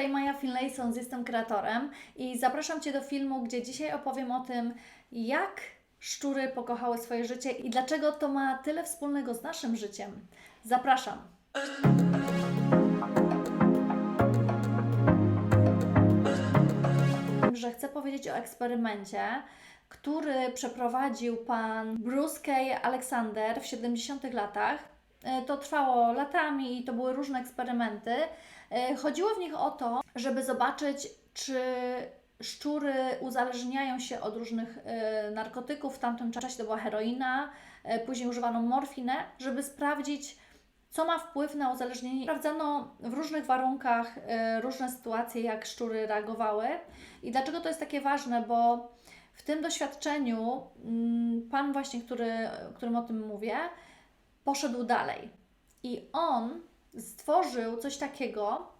tutaj Maja Finlayson, jestem kreatorem i zapraszam Cię do filmu, gdzie dzisiaj opowiem o tym, jak szczury pokochały swoje życie i dlaczego to ma tyle wspólnego z naszym życiem. Zapraszam. Że chcę powiedzieć o eksperymencie, który przeprowadził pan Bruce K. Alexander w 70 latach. E, To trwało latami i to były różne eksperymenty. E, Chodziło w nich o to, żeby zobaczyć, czy szczury uzależniają się od różnych e, narkotyków. W tamtym czasie to była heroina, e, później używano morfinę, żeby sprawdzić, co ma wpływ na uzależnienie. Sprawdzano w różnych warunkach różne sytuacje, jak szczury reagowały. I dlaczego to jest takie ważne? Bo w tym doświadczeniu mm, pan właśnie, który, którym o tym mówię, poszedł dalej. I on stworzył coś takiego,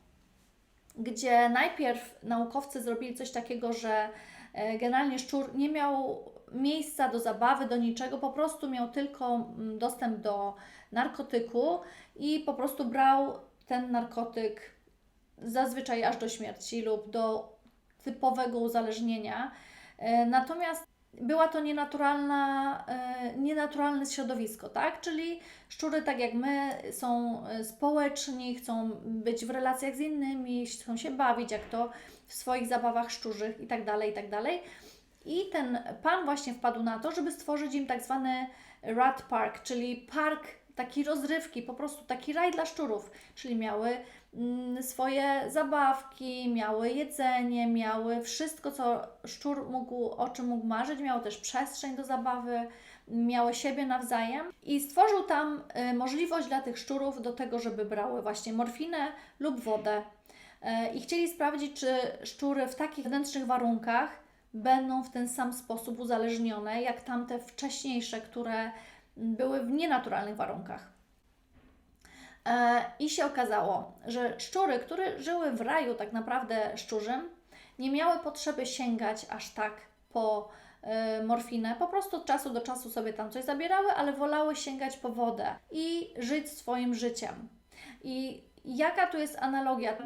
gdzie najpierw naukowcy zrobili coś takiego, że e, generalnie szczur nie miał miejsca do zabawy, do niczego, po prostu miał tylko mm, dostęp do narkotyku i po prostu brał ten narkotyk zazwyczaj aż do śmierci lub do typowego uzależnienia. E, Natomiast była to nienaturalna, e, nienaturalne środowisko, tak? Czyli szczury, tak jak my, są e, społeczni, chcą być w relacjach z innymi, chcą się bawić, jak to w swoich zabawach szczurzych tak i tak dalej. I ten pan właśnie wpadł na to, żeby stworzyć im tak zwany rat park, czyli park taki rozrywki, po prostu taki raj dla szczurów, czyli miały swoje zabawki, miały jedzenie, miały wszystko, co szczur mógł, o czym mógł marzyć, miały też przestrzeń do zabawy, miały siebie nawzajem i stworzył tam y, możliwość dla tych szczurów do tego, żeby brały właśnie morfinę lub wodę. E, I chcieli sprawdzić, czy szczury w takich wnętrznych warunkach będą w ten sam sposób uzależnione, jak tamte wcześniejsze, które były w nienaturalnych warunkach. E, I się okazało, że szczury, które żyły w raju tak naprawdę szczurzym, nie miały potrzeby sięgać aż tak po e, morfinę. Po prostu od czasu do czasu sobie tam coś zabierały, ale wolały sięgać po wodę i żyć swoim życiem. I jaka tu jest analogia?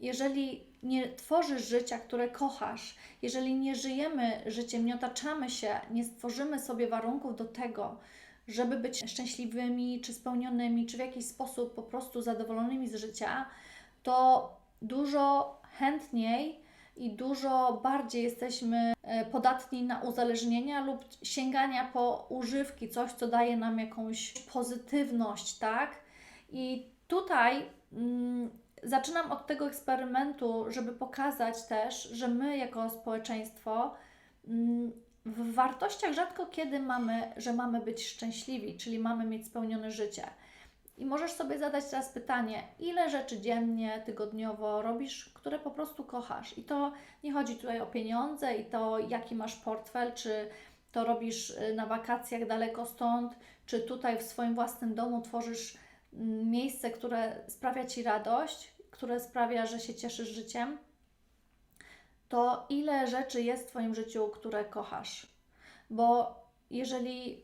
Jeżeli nie tworzysz życia, które kochasz, jeżeli nie żyjemy życiem, nie otaczamy się, nie stworzymy sobie warunków do tego, żeby być szczęśliwymi, czy spełnionymi, czy w jakiś sposób po prostu zadowolonymi z życia, to dużo chętniej i dużo bardziej jesteśmy e, podatni na uzależnienia lub sięgania po używki, coś, co daje nam jakąś pozytywność, tak? I tutaj mm, zaczynam od tego eksperymentu, żeby pokazać też, że my jako społeczeństwo mm, w wartościach rzadko kiedy mamy, że mamy być szczęśliwi, czyli mamy mieć spełnione życie. I możesz sobie zadać teraz pytanie, ile rzeczy dziennie, tygodniowo robisz, które po prostu kochasz. I to nie chodzi tutaj o pieniądze i to, jaki masz portfel, czy to robisz y, na wakacjach daleko stąd, czy tutaj w swoim własnym domu tworzysz mm, miejsce, które sprawia Ci radość, które sprawia, że się cieszysz życiem to ile rzeczy jest w Twoim życiu, które kochasz. Bo jeżeli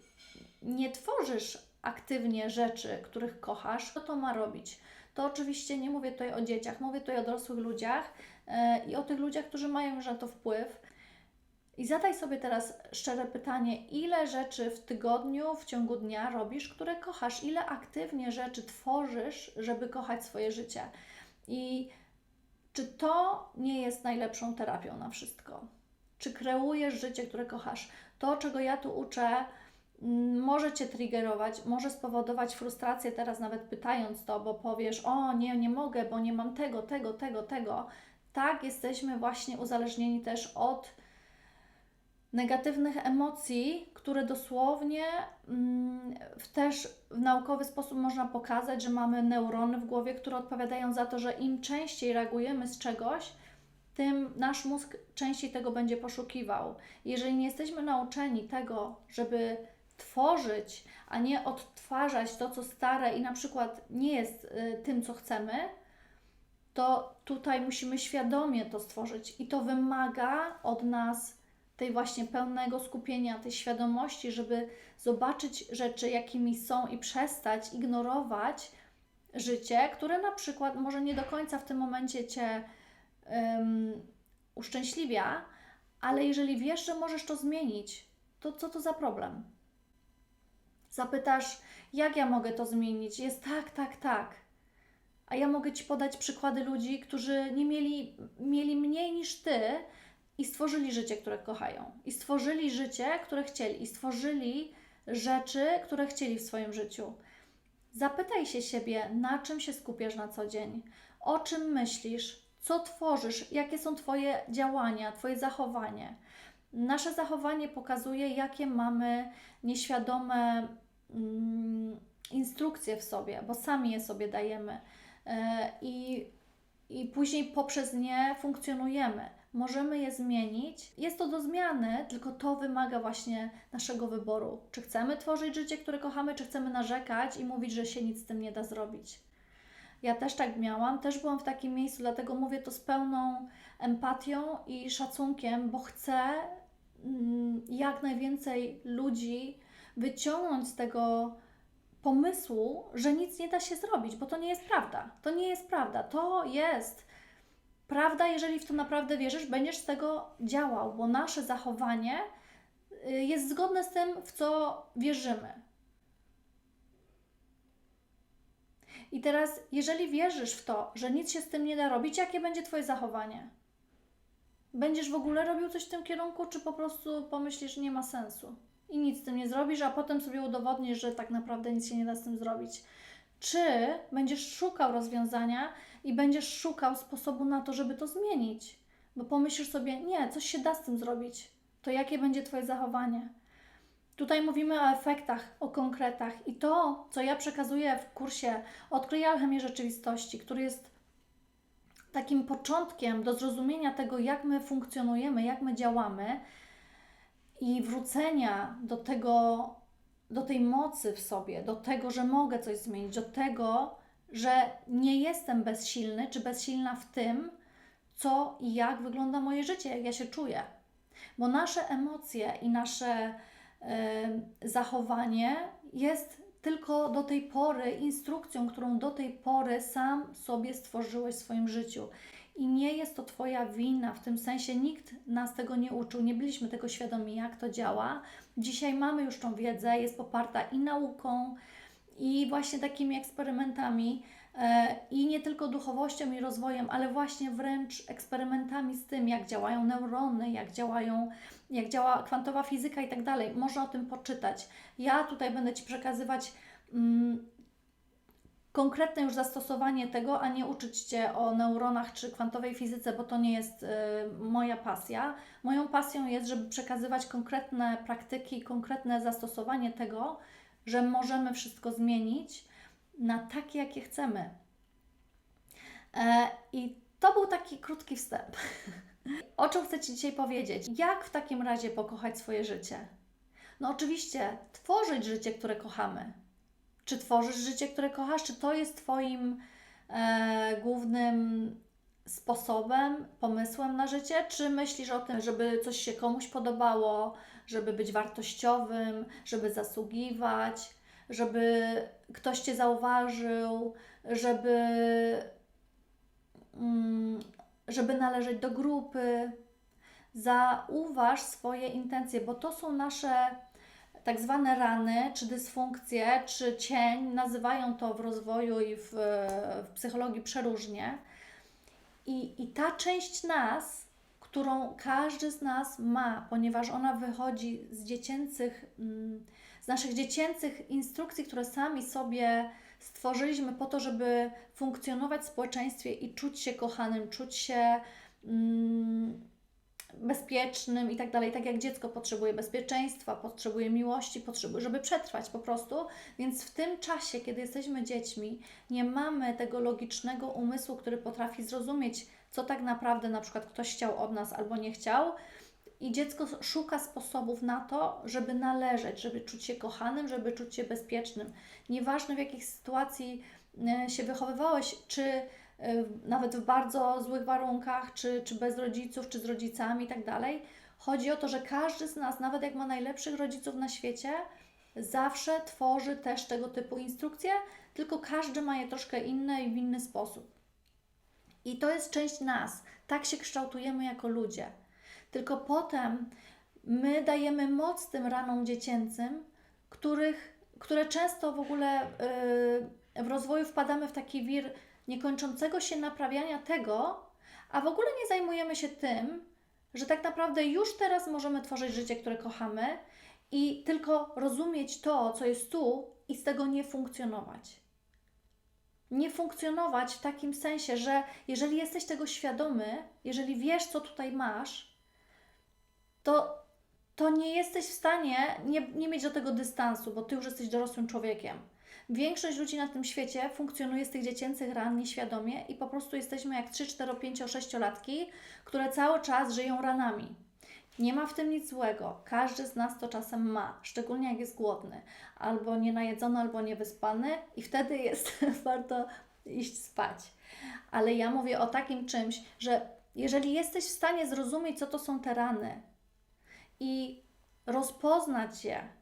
nie tworzysz aktywnie rzeczy, których kochasz, to to ma robić. To oczywiście nie mówię tutaj o dzieciach, mówię tutaj o dorosłych ludziach e, i o tych ludziach, którzy mają już na to wpływ. I zadaj sobie teraz szczere pytanie, ile rzeczy w tygodniu, w ciągu dnia robisz, które kochasz? Ile aktywnie rzeczy tworzysz, żeby kochać swoje życie? I czy to nie jest najlepszą terapią na wszystko? Czy kreujesz życie, które kochasz? To, czego ja tu uczę, mm, może Cię triggerować, może spowodować frustrację teraz nawet pytając to, bo powiesz, o nie, nie mogę, bo nie mam tego, tego, tego, tego. Tak, jesteśmy właśnie uzależnieni też od negatywnych emocji, które dosłownie mm, też w naukowy sposób można pokazać, że mamy neurony w głowie, które odpowiadają za to, że im częściej reagujemy z czegoś, tym nasz mózg częściej tego będzie poszukiwał. Jeżeli nie jesteśmy nauczeni tego, żeby tworzyć, a nie odtwarzać to, co stare i na przykład nie jest y, tym, co chcemy, to tutaj musimy świadomie to stworzyć i to wymaga od nas tej właśnie pełnego skupienia, tej świadomości, żeby zobaczyć rzeczy, jakimi są i przestać ignorować życie, które na przykład może nie do końca w tym momencie Cię ym, uszczęśliwia, ale jeżeli wiesz, że możesz to zmienić, to co to za problem? Zapytasz, jak ja mogę to zmienić? Jest tak, tak, tak. A ja mogę Ci podać przykłady ludzi, którzy nie mieli, mieli mniej niż Ty i stworzyli życie, które kochają. I stworzyli życie, które chcieli. I stworzyli rzeczy, które chcieli w swoim życiu. Zapytaj się siebie, na czym się skupiasz na co dzień, o czym myślisz, co tworzysz, jakie są Twoje działania, Twoje zachowanie. Nasze zachowanie pokazuje, jakie mamy nieświadome mm, instrukcje w sobie, bo sami je sobie dajemy. E, I, I później poprzez nie funkcjonujemy. Możemy je zmienić. Jest to do zmiany, tylko to wymaga właśnie naszego wyboru. Czy chcemy tworzyć życie, które kochamy, czy chcemy narzekać i mówić, że się nic z tym nie da zrobić. Ja też tak miałam, też byłam w takim miejscu, dlatego mówię to z pełną empatią i szacunkiem, bo chcę mm, jak najwięcej ludzi wyciągnąć z tego pomysłu, że nic nie da się zrobić, bo to nie jest prawda. To nie jest prawda. To jest prawda, jeżeli w to naprawdę wierzysz, będziesz z tego działał, bo nasze zachowanie y, jest zgodne z tym, w co wierzymy. I teraz, jeżeli wierzysz w to, że nic się z tym nie da robić, jakie będzie Twoje zachowanie? Będziesz w ogóle robił coś w tym kierunku, czy po prostu pomyślisz, że nie ma sensu i nic z tym nie zrobisz, a potem sobie udowodnisz, że tak naprawdę nic się nie da z tym zrobić? Czy będziesz szukał rozwiązania i będziesz szukał sposobu na to, żeby to zmienić? Bo pomyślisz sobie, nie, coś się da z tym zrobić. To jakie będzie Twoje zachowanie? Tutaj mówimy o efektach, o konkretach i to, co ja przekazuję w kursie Odkryj alchemię rzeczywistości, który jest takim początkiem do zrozumienia tego, jak my funkcjonujemy, jak my działamy i wrócenia do tego, do tej mocy w sobie, do tego, że mogę coś zmienić, do tego, że nie jestem bezsilny czy bezsilna w tym, co i jak wygląda moje życie, jak ja się czuję. Bo nasze emocje i nasze y, zachowanie jest tylko do tej pory instrukcją, którą do tej pory sam sobie stworzyłeś w swoim życiu. I nie jest to Twoja wina, w tym sensie nikt nas tego nie uczył, nie byliśmy tego świadomi, jak to działa. Dzisiaj mamy już tą wiedzę, jest poparta i nauką, i właśnie takimi eksperymentami, e, i nie tylko duchowością i rozwojem, ale właśnie wręcz eksperymentami z tym, jak działają neurony, jak działają, jak działa kwantowa fizyka i tak dalej. Można o tym poczytać. Ja tutaj będę Ci przekazywać. Mm, konkretne już zastosowanie tego, a nie uczyć Cię o neuronach czy kwantowej fizyce, bo to nie jest y, moja pasja. Moją pasją jest, żeby przekazywać konkretne praktyki, konkretne zastosowanie tego, że możemy wszystko zmienić na takie, jakie chcemy. E, I to był taki krótki wstęp. o czym chcę Ci dzisiaj powiedzieć? Jak w takim razie pokochać swoje życie? No, oczywiście, tworzyć życie, które kochamy czy tworzysz życie, które kochasz? Czy to jest Twoim e, głównym sposobem, pomysłem na życie? Czy myślisz o tym, żeby coś się komuś podobało, żeby być wartościowym, żeby zasługiwać, żeby ktoś Cię zauważył, żeby, mm, żeby należeć do grupy? Zauważ swoje intencje, bo to są nasze tak zwane rany, czy dysfunkcje, czy cień, nazywają to w rozwoju i w, w psychologii przeróżnie. I, I ta część nas, którą każdy z nas ma, ponieważ ona wychodzi z dziecięcych, mm, z naszych dziecięcych instrukcji, które sami sobie stworzyliśmy po to, żeby funkcjonować w społeczeństwie i czuć się kochanym, czuć się. Mm, bezpiecznym i tak dalej, tak jak dziecko potrzebuje bezpieczeństwa, potrzebuje miłości, potrzebuje, żeby przetrwać po prostu. Więc w tym czasie, kiedy jesteśmy dziećmi, nie mamy tego logicznego umysłu, który potrafi zrozumieć, co tak naprawdę na przykład ktoś chciał od nas albo nie chciał. I dziecko szuka sposobów na to, żeby należeć, żeby czuć się kochanym, żeby czuć się bezpiecznym. Nieważne w jakiej sytuacji e, się wychowywałeś, czy nawet w bardzo złych warunkach, czy, czy bez rodziców, czy z rodzicami i tak dalej. Chodzi o to, że każdy z nas, nawet jak ma najlepszych rodziców na świecie, zawsze tworzy też tego typu instrukcje, tylko każdy ma je troszkę inne i w inny sposób. I to jest część nas. Tak się kształtujemy jako ludzie. Tylko potem my dajemy moc tym ranom dziecięcym, których, które często w ogóle yy, w rozwoju wpadamy w taki wir niekończącego się naprawiania tego, a w ogóle nie zajmujemy się tym, że tak naprawdę już teraz możemy tworzyć życie, które kochamy i tylko rozumieć to, co jest tu i z tego nie funkcjonować. Nie funkcjonować w takim sensie, że jeżeli jesteś tego świadomy, jeżeli wiesz, co tutaj masz, to, to nie jesteś w stanie nie, nie mieć do tego dystansu, bo ty już jesteś dorosłym człowiekiem. Większość ludzi na tym świecie funkcjonuje z tych dziecięcych ran nieświadomie i po prostu jesteśmy jak 3, 4, 5, 6 latki, które cały czas żyją ranami. Nie ma w tym nic złego. Każdy z nas to czasem ma, szczególnie jak jest głodny, albo nienajedzony, albo niewyspany, i wtedy jest warto iść spać. Ale ja mówię o takim czymś, że jeżeli jesteś w stanie zrozumieć, co to są te rany i rozpoznać je,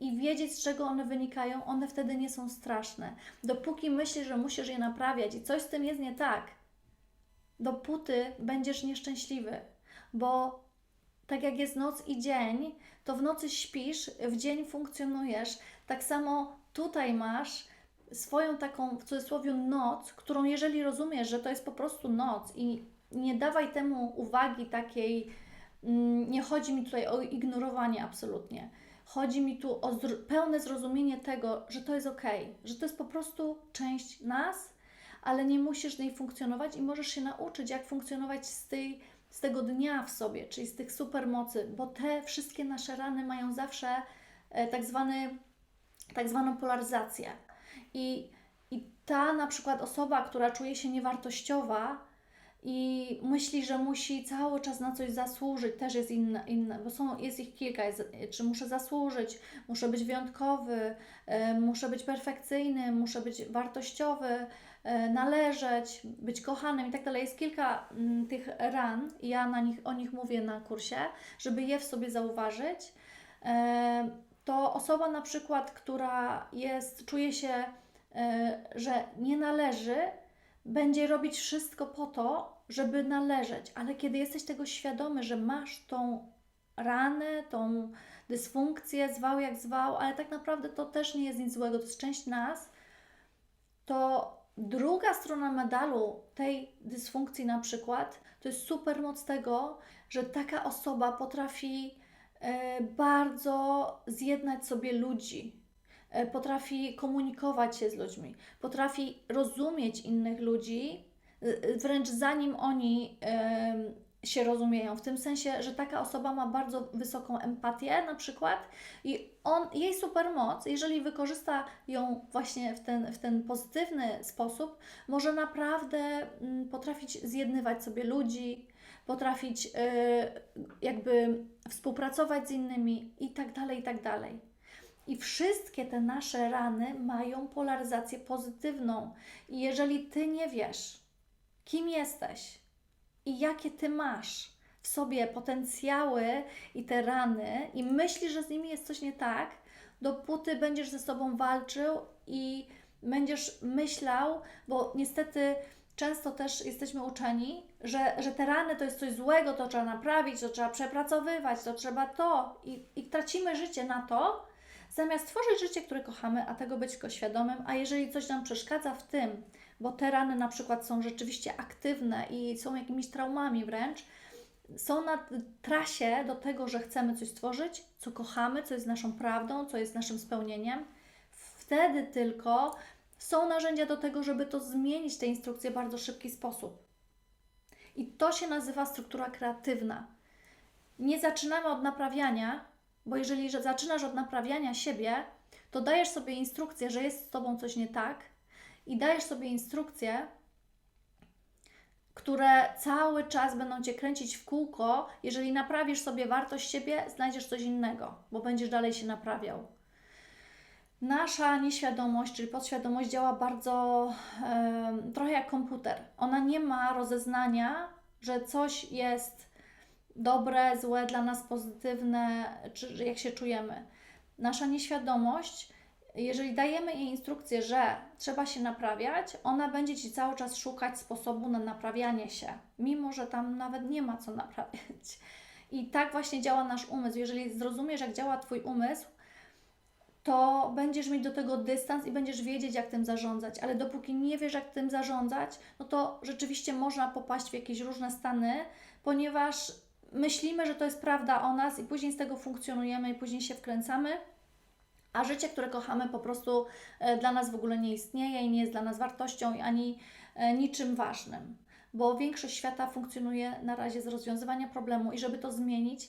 i wiedzieć, z czego one wynikają, one wtedy nie są straszne. Dopóki myślisz, że musisz je naprawiać i coś z tym jest nie tak, dopóty będziesz nieszczęśliwy, bo tak jak jest noc i dzień, to w nocy śpisz, w dzień funkcjonujesz. Tak samo tutaj masz swoją taką w cudzysłowie noc, którą jeżeli rozumiesz, że to jest po prostu noc i nie dawaj temu uwagi takiej, mm, nie chodzi mi tutaj o ignorowanie absolutnie. Chodzi mi tu o zr- pełne zrozumienie tego, że to jest ok, że to jest po prostu część nas, ale nie musisz z niej funkcjonować i możesz się nauczyć, jak funkcjonować z, tej, z tego dnia w sobie, czyli z tych supermocy, bo te wszystkie nasze rany mają zawsze e, tak, zwany, tak zwaną polaryzację. I, I ta na przykład osoba, która czuje się niewartościowa, i myśli, że musi cały czas na coś zasłużyć, też jest inne, inne bo są, jest ich kilka, jest, czy muszę zasłużyć, muszę być wyjątkowy, e, muszę być perfekcyjny, muszę być wartościowy, e, należeć, być kochanym i tak dalej. Jest kilka mm, tych ran, i ja na nich, o nich mówię na kursie, żeby je w sobie zauważyć. E, to osoba na przykład, która jest, czuje się, że nie należy, będzie robić wszystko po to, żeby należeć, ale kiedy jesteś tego świadomy, że masz tą ranę, tą dysfunkcję, zwał jak zwał, ale tak naprawdę to też nie jest nic złego, to jest część nas, to druga strona medalu tej dysfunkcji na przykład, to jest super moc tego, że taka osoba potrafi e, bardzo zjednać sobie ludzi, potrafi komunikować się z ludźmi, potrafi rozumieć innych ludzi, e, wręcz zanim oni e, się rozumieją, w tym sensie, że taka osoba ma bardzo wysoką empatię na przykład i on, jej supermoc, jeżeli wykorzysta ją właśnie w ten, w ten pozytywny sposób, może naprawdę potrafić zjednywać sobie ludzi, potrafić jakby współpracować z innymi i tak dalej, i tak dalej. I wszystkie te nasze rany mają polaryzację pozytywną. I jeżeli ty nie wiesz, kim jesteś i jakie ty masz w sobie potencjały i te rany, i myślisz, że z nimi jest coś nie tak, dopóty będziesz ze sobą walczył i będziesz myślał, bo niestety często też jesteśmy uczeni, że, że te rany to jest coś złego, to trzeba naprawić, to trzeba przepracowywać, to trzeba to i, i tracimy życie na to, zamiast tworzyć życie, które kochamy, a tego być świadomym, a jeżeli coś nam przeszkadza w tym, bo te rany na przykład są rzeczywiście aktywne i są jakimiś traumami wręcz, są na trasie do tego, że chcemy coś stworzyć, co kochamy, co jest naszą prawdą, co jest naszym spełnieniem, wtedy tylko są narzędzia do tego, żeby to zmienić, te instrukcje w bardzo szybki sposób. I to się nazywa struktura kreatywna. Nie zaczynamy od naprawiania, bo jeżeli że zaczynasz od naprawiania siebie, to dajesz sobie instrukcję, że jest z tobą coś nie tak i dajesz sobie instrukcje, które cały czas będą cię kręcić w kółko. Jeżeli naprawisz sobie wartość siebie, znajdziesz coś innego, bo będziesz dalej się naprawiał. Nasza nieświadomość, czyli podświadomość, działa bardzo trochę jak komputer. Ona nie ma rozeznania, że coś jest dobre, złe, dla nas pozytywne, czy jak się czujemy. Nasza nieświadomość jeżeli dajemy jej instrukcję, że trzeba się naprawiać, ona będzie ci cały czas szukać sposobu na naprawianie się, mimo że tam nawet nie ma co naprawiać. I tak właśnie działa nasz umysł. Jeżeli zrozumiesz, jak działa Twój umysł, to będziesz mieć do tego dystans i będziesz wiedzieć, jak tym zarządzać. Ale dopóki nie wiesz, jak tym zarządzać, no to rzeczywiście można popaść w jakieś różne stany, ponieważ myślimy, że to jest prawda o nas i później z tego funkcjonujemy i później się wkręcamy. A życie, które kochamy, po prostu e, dla nas w ogóle nie istnieje i nie jest dla nas wartością ani e, niczym ważnym, bo większość świata funkcjonuje na razie z rozwiązywania problemu i żeby to zmienić,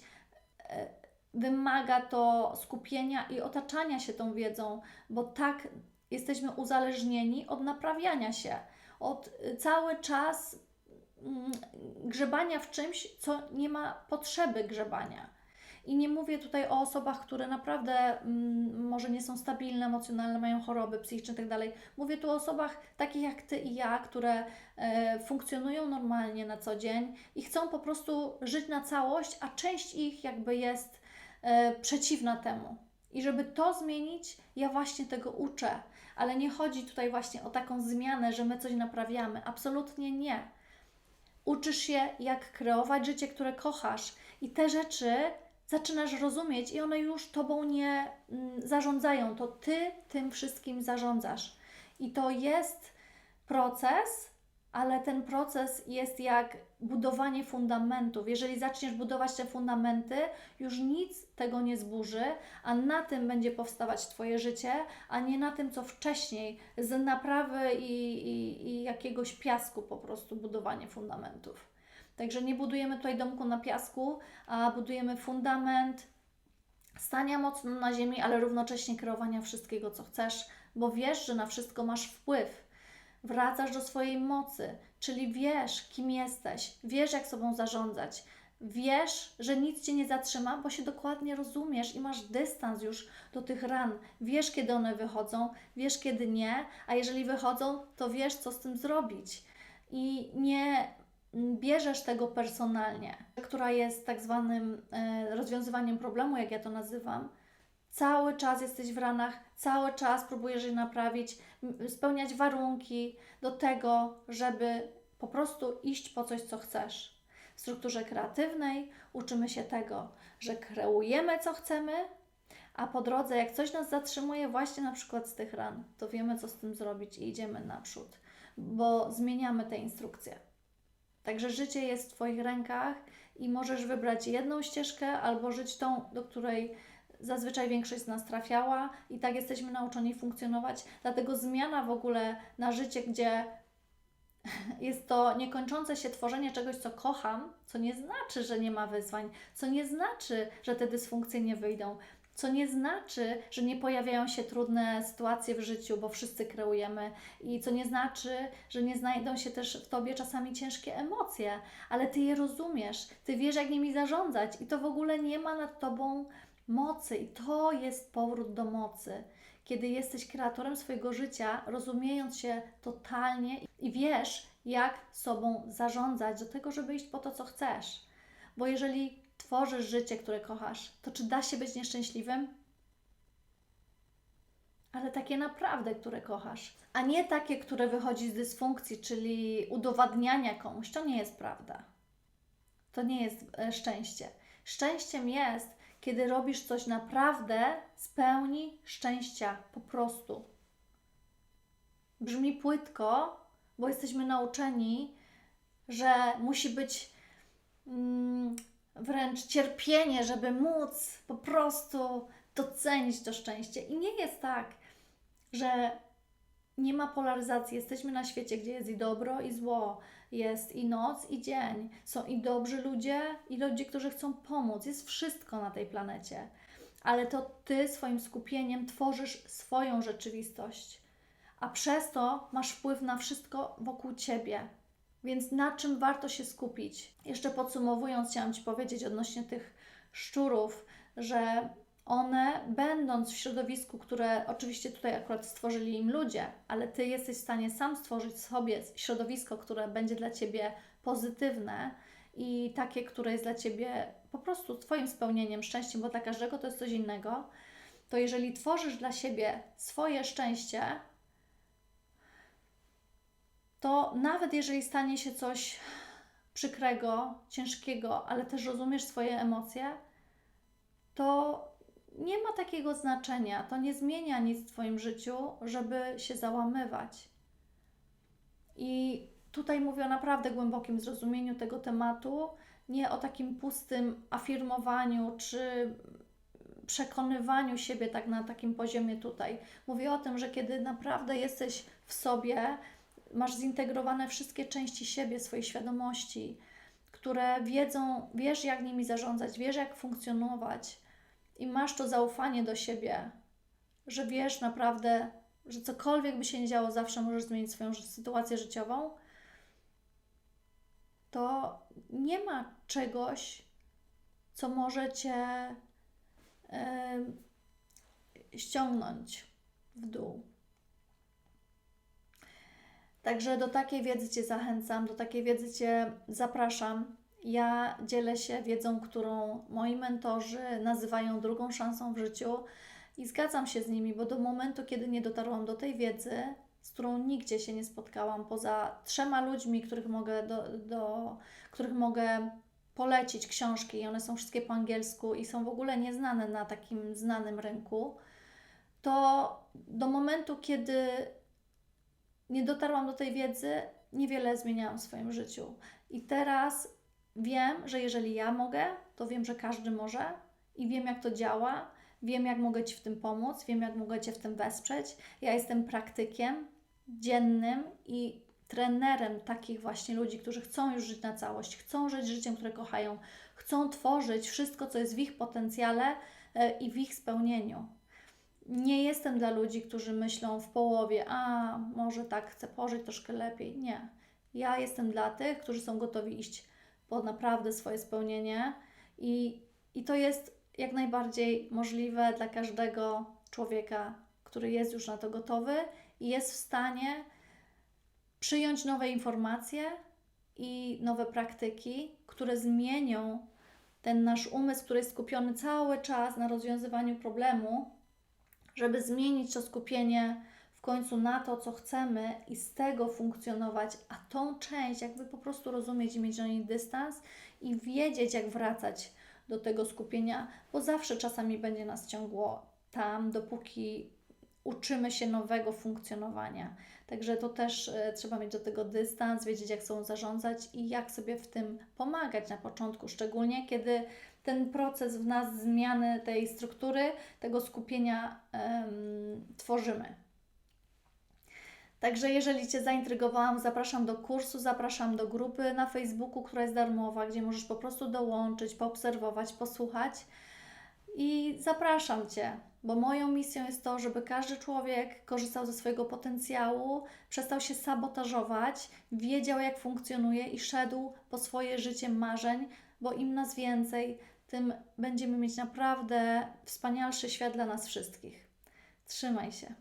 e, wymaga to skupienia i otaczania się tą wiedzą, bo tak jesteśmy uzależnieni od naprawiania się, od y, cały czas grzebania w czymś, co nie ma potrzeby grzebania. I nie mówię tutaj o osobach, które naprawdę mm, może nie są stabilne emocjonalne, mają choroby psychiczne itd. Mówię tu o osobach takich jak Ty i ja, które e, funkcjonują normalnie na co dzień i chcą po prostu żyć na całość, a część ich jakby jest e, przeciwna temu. I żeby to zmienić, ja właśnie tego uczę. Ale nie chodzi tutaj właśnie o taką zmianę, że my coś naprawiamy. Absolutnie nie. Uczysz się, jak kreować życie, które kochasz, i te rzeczy zaczynasz rozumieć, i one już tobą nie mm, zarządzają. To ty tym wszystkim zarządzasz. I to jest proces, ale ten proces jest jak budowanie fundamentów. Jeżeli zaczniesz budować te fundamenty, już nic tego nie zburzy, a na tym będzie powstawać Twoje życie, a nie na tym, co wcześniej z naprawy i, i, i jakiegoś piasku po prostu budowanie fundamentów. Także nie budujemy tutaj domku na piasku, a budujemy fundament stania mocno na ziemi, ale równocześnie kreowania wszystkiego, co chcesz, bo wiesz, że na wszystko masz wpływ. Wracasz do swojej mocy, czyli wiesz, kim jesteś, wiesz, jak sobą zarządzać, wiesz, że nic cię nie zatrzyma, bo się dokładnie rozumiesz i masz dystans już do tych ran. Wiesz, kiedy one wychodzą, wiesz, kiedy nie, a jeżeli wychodzą, to wiesz, co z tym zrobić. I nie bierzesz tego personalnie, która jest tak zwanym e, rozwiązywaniem problemu, jak ja to nazywam. Cały czas jesteś w ranach, cały czas próbujesz je naprawić, spełniać warunki do tego, żeby po prostu iść po coś, co chcesz. W strukturze kreatywnej uczymy się tego, że kreujemy, co chcemy, a po drodze, jak coś nas zatrzymuje, właśnie na przykład z tych ran, to wiemy, co z tym zrobić i idziemy naprzód, bo zmieniamy te instrukcje. Także życie jest w Twoich rękach i możesz wybrać jedną ścieżkę albo żyć tą, do której zazwyczaj większość z nas trafiała i tak jesteśmy nauczeni funkcjonować. Dlatego zmiana w ogóle na życie, gdzie jest to niekończące się tworzenie czegoś, co kocham, co nie znaczy, że nie ma wyzwań, co nie znaczy, że te dysfunkcje nie wyjdą, co nie znaczy, że nie pojawiają się trudne sytuacje w życiu, bo wszyscy kreujemy, i co nie znaczy, że nie znajdą się też w tobie czasami ciężkie emocje, ale ty je rozumiesz, ty wiesz, jak nimi zarządzać, i to w ogóle nie ma nad tobą mocy, i to jest powrót do mocy. Kiedy jesteś kreatorem swojego życia, rozumiejąc się totalnie i wiesz, jak sobą zarządzać do tego, żeby iść po to, co chcesz. Bo jeżeli tworzysz życie, które kochasz, to czy da się być nieszczęśliwym? Ale takie naprawdę, które kochasz, a nie takie, które wychodzi z dysfunkcji, czyli udowadniania komuś. To nie jest prawda. To nie jest e, szczęście. Szczęściem jest, kiedy robisz coś naprawdę z pełni szczęścia, po prostu. Brzmi płytko, bo jesteśmy nauczeni, że musi być mm, wręcz cierpienie, żeby móc po prostu docenić to szczęście. I nie jest tak, że nie ma polaryzacji. Jesteśmy na świecie, gdzie jest i dobro, i zło, jest i noc, i dzień. Są i dobrzy ludzie, i ludzie, którzy chcą pomóc. Jest wszystko na tej planecie. Ale to ty swoim skupieniem tworzysz swoją rzeczywistość, a przez to masz wpływ na wszystko wokół ciebie. Więc na czym warto się skupić? Jeszcze podsumowując, chciałam Ci powiedzieć odnośnie tych szczurów, że one, będąc w środowisku, które oczywiście tutaj akurat stworzyli im ludzie, ale Ty jesteś w stanie sam stworzyć sobie środowisko, które będzie dla Ciebie pozytywne i takie, które jest dla Ciebie po prostu Twoim spełnieniem, szczęściem, bo dla każdego to jest coś innego to jeżeli tworzysz dla siebie swoje szczęście, to nawet jeżeli stanie się coś przykrego, ciężkiego, ale też rozumiesz swoje emocje, to nie ma takiego znaczenia. To nie zmienia nic w Twoim życiu, żeby się załamywać. I tutaj mówię o naprawdę głębokim zrozumieniu tego tematu, nie o takim pustym afirmowaniu czy przekonywaniu siebie tak na takim poziomie tutaj. Mówię o tym, że kiedy naprawdę jesteś w sobie, masz zintegrowane wszystkie części siebie, swojej świadomości, które wiedzą, wiesz jak nimi zarządzać, wiesz jak funkcjonować i masz to zaufanie do siebie, że wiesz naprawdę, że cokolwiek by się nie działo, zawsze możesz zmienić swoją sytuację życiową, to nie ma czegoś, co może cię em, ściągnąć w dół. Także do takiej wiedzy Cię zachęcam, do takiej wiedzy Cię zapraszam. Ja dzielę się wiedzą, którą moi mentorzy nazywają drugą szansą w życiu i zgadzam się z nimi, bo do momentu, kiedy nie dotarłam do tej wiedzy, z którą nigdzie się nie spotkałam, poza trzema ludźmi, których mogę, do, do, których mogę polecić książki, i one są wszystkie po angielsku i są w ogóle nieznane na takim znanym rynku, to do momentu, kiedy nie dotarłam do tej wiedzy, niewiele zmieniałam w swoim życiu. I teraz wiem, że jeżeli ja mogę, to wiem, że każdy może i wiem, jak to działa. Wiem, jak mogę Ci w tym pomóc, wiem, jak mogę Cię w tym wesprzeć. Ja jestem praktykiem dziennym i trenerem takich właśnie ludzi, którzy chcą już żyć na całość, chcą żyć życiem, które kochają, chcą tworzyć wszystko, co jest w ich potencjale e, i w ich spełnieniu. Nie jestem dla ludzi, którzy myślą w połowie, a może tak chcę pożyć troszkę lepiej. Nie. Ja jestem dla tych, którzy są gotowi iść po naprawdę swoje spełnienie i, i to jest jak najbardziej możliwe dla każdego człowieka, który jest już na to gotowy i jest w stanie przyjąć nowe informacje i nowe praktyki, które zmienią ten nasz umysł, który jest skupiony cały czas na rozwiązywaniu problemu, żeby zmienić to skupienie w końcu na to, co chcemy i z tego funkcjonować, a tą część jakby po prostu rozumieć i mieć do niej dystans i wiedzieć, jak wracać do tego skupienia, bo zawsze czasami będzie nas ciągło tam, dopóki uczymy się nowego funkcjonowania. Także to też e, trzeba mieć do tego dystans, wiedzieć, jak sobą zarządzać i jak sobie w tym pomagać na początku, szczególnie kiedy ten proces w nas zmiany tej struktury, tego skupienia em, tworzymy. Także jeżeli Cię zaintrygowałam, zapraszam do kursu, zapraszam do grupy na Facebooku, która jest darmowa, gdzie możesz po prostu dołączyć, poobserwować, posłuchać. I zapraszam Cię, bo moją misją jest to, żeby każdy człowiek korzystał ze swojego potencjału, przestał się sabotażować, wiedział jak funkcjonuje i szedł po swoje życie marzeń, bo im nas więcej, tym będziemy mieć naprawdę wspanialszy świat dla nas wszystkich. Trzymaj się.